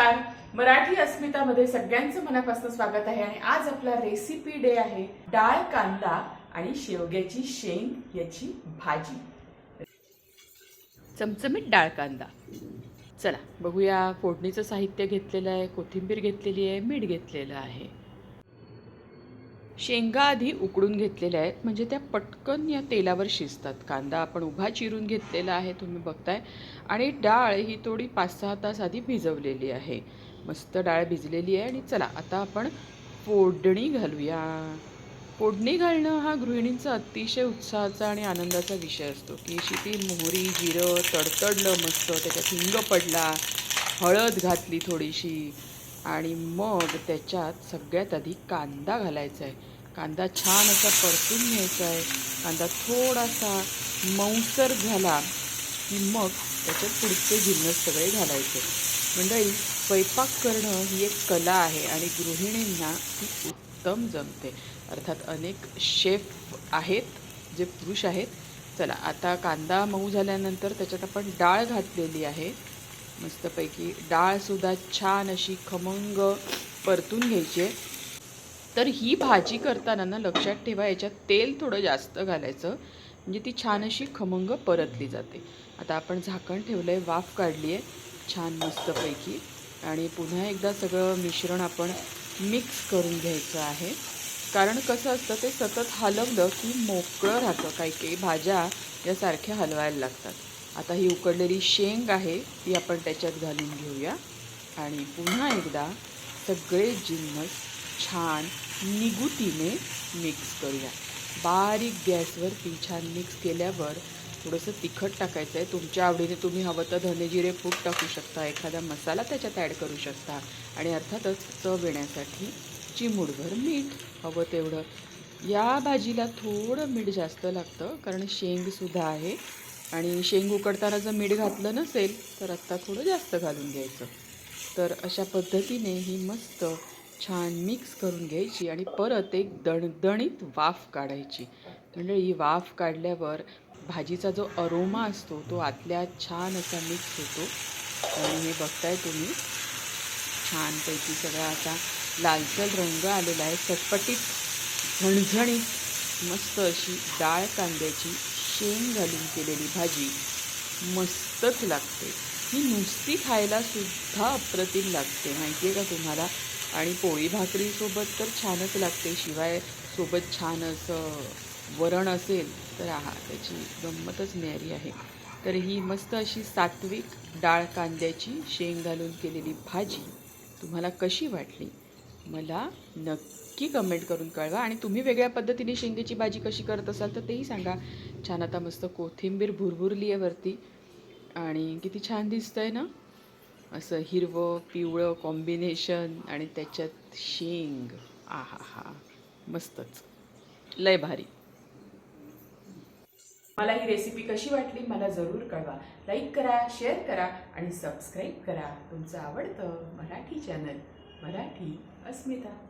नमस्कार. मराठी अस्मितामध्ये सगळ्यांचं मनापासून स्वागत आहे आणि आज आपला रेसिपी डे आहे. डाळ कांदा आणि शेवग्याची शेंग याची भाजी. चमचमीत डाळ कांदा. चला बघूया फोडणीचं साहित्य घेतलेलं आहे कोथिंबीर घेतलेली आहे मीठ घेतलेलं आहे. शेंगा आधी उकडून घेतलेल्या आहेत. म्हणजे त्या पटकन या तेलावर शिजतात. कांदा आपण उभा चिरून घेतलेला आहे तुम्ही बघताय. आणि डाळ ही थोडी पाच सहा तास आधी भिजवलेली आहे. मस्त डाळ भिजलेली आहे. आणि चला आता आपण फोडणी घालूया. फोडणी घालणं हा गृहिणींचा अतिशय उत्साहाचा आणि आनंदाचा विषय असतो. की शिती मोहरी जिरं तडतडलं मस्त त्याच्यात हिंग पडला हळद घातली थोडीशी आणि मग त्याच्यात सगळ्यात आधी कांदा घालायचा आहे. कांदा छान असा परतून घ्यायचा आहे. कांदा थोडासा मऊसर झाला की मग त्याच्यात पुढचे जिन्नस सगळे घालायचे. मंडळी स्वयंपाक करणं ही एक कला आहे आणि गृहिणींना ती उत्तम जमते. अर्थात अनेक शेफ आहेत जे पुरुष आहेत. चला आता कांदा मऊ झाल्यानंतर त्याच्यात आपण डाळ घातलेली आहे. मस्तपैकी डाळसुद्धा छान अशी खमंग परतून घ्यायची आहे. तर ही भाजी करताना ना लक्षात ठेवा याच्यात तेल थोडं जास्त घालायचं म्हणजे ती छान अशी खमंग परतली जाते. आता आपण झाकण ठेवलं आहे वाफ काढली आहे छान मस्तपैकी. आणि पुन्हा एकदा सगळं मिश्रण आपण मिक्स करून घ्यायचं आहे. कारण कसं असतं ते सतत हलवलं की मोकळं राहतं. काही काही भाज्या यासारख्या हलवायला लागतात. आता ही उकडलेली शेंग आहे ती आपण त्याच्यात घालून घेऊया. आणि पुन्हा एकदा सगळे जिन्नस छान निगुतीने मिक्स करूया. बारीक गॅसवरती छान मिक्स केल्यावर थोडंसं तिखट टाकायचं आहे तुमच्या आवडीने तुम्ही हवं तर धनेजिरे जिरे टाकू शकता एखादा मसाला त्याच्यात ॲड करू शकता. आणि अर्थातच चव येण्यासाठी चिमूडभर मीठ हवं तेवढं. या भाजीला थोडं मीठ जास्त लागतं कारण शेंगसुद्धा आहे. आणि शेंग उकडताना जर मीठ घातलं नसेल तर आत्ता थोडं जास्त घालून घ्यायचं. तर अशा पद्धतीने ही मस्त छान मिक्स करून घ्यायची आणि परत एक दणदणीत वाफ काढायची. मंडळी ही वाफ काढल्यावर भाजीचा जो अरोमा असतो तो आतल्या छान असा मिक्स होतो. आणि हे बघताय तुम्ही छानपैकी सगळा असा लालसर रंग आलेला आहे. चटपटीत झणझणीत मस्त अशी डाळ कांद्याची शेंग घालून केलेली भाजी मस्तच लागते. ही नुसती खायला सुद्धा अप्रतिम लागते माहिती आहे का तुम्हाला? आणि पोळी भाकरीसोबत तर छानच लागते. शिवाय सोबत छान असं वरण असेल तर हा त्याची गंमतच न्यारी आहे. तर ही मस्त अशी सात्विक डाळ कांद्याची शेंग घालून केलेली भाजी तुम्हाला कशी वाटली? मला नक्की कमेंट करून कळवा. आणि तुम्ही वेगळ्या पद्धतीने शेंगेची भाजी कशी करत असाल तर तेही सांगा. छान आता मस्त कोथिंबीर भुरभुरली आहे वरती. आणि किती छान दिसतंय ना? असं हिरवं पिवळं कॉम्बिनेशन आणि त्याच्यात शेंग. आहा हा मस्तच. लय भारी. मला ही रेसिपी कशी वाटली मला जरूर कळवा. लाईक करा शेअर करा आणि सबस्क्राईब करा. तुमचं आवडतं मराठी चॅनल मराठी अस्मिता.